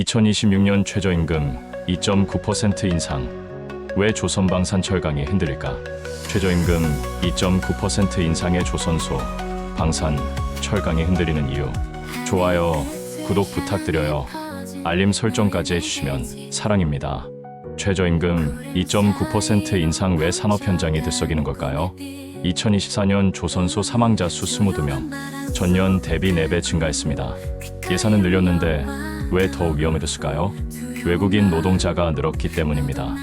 2026년 최저임금 2.9% 인상. 왜 조선방산 철강이 흔들릴까? 최저임금 2.9% 인상의 조선소, 방산, 철강이 흔들리는 이유. 좋아요, 구독 부탁드려요. 알림 설정까지 해주시면 사랑입니다. 최저임금 2.9% 인상 왜 산업 현장이 들썩이는 걸까요? 2024년 조선소 사망자 수 22명, 전년 대비 4배 증가했습니다. 예산은 늘렸는데 왜 더 위험해졌을까요? 외국인 노동자가 늘었기 때문입니다.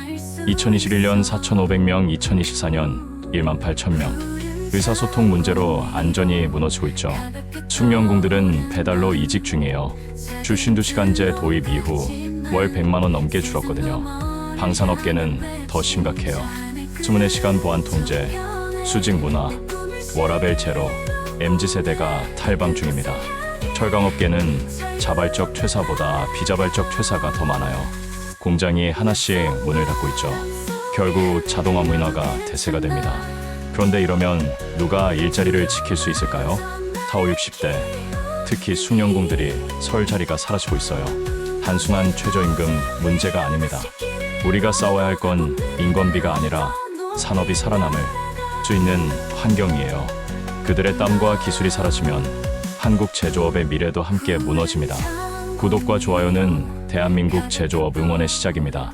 2021년 4,500명, 2024년 1만 8천명. 의사소통 문제로 안전이 무너지고 있죠. 숙련공들은 배달로 이직 중이에요. 주 52시간제 도입 이후 월 100만 원 넘게 줄었거든요. 방산업계는 더 심각해요. 24시간 보안 통제, 수직 문화, 워라벨 제로, MZ 세대가 탈방 중입니다. 철강업계는 자발적 퇴사보다 비자발적 퇴사가 더 많아요. 공장이 하나씩 문을 닫고 있죠. 결국 자동화 문화가 대세가 됩니다. 그런데 이러면 누가 일자리를 지킬 수 있을까요? 4, 5, 60대 특히 숙련공들이 설 자리가 사라지고 있어요. 단순한 최저임금 문제가 아닙니다. 우리가 싸워야 할 건 인건비가 아니라 산업이 살아남을 수 있는 환경이에요. 그들의 땀과 기술이 사라지면 한국 제조업의 미래도 함께 무너집니다. 구독과 좋아요는 대한민국 제조업 응원의 시작입니다.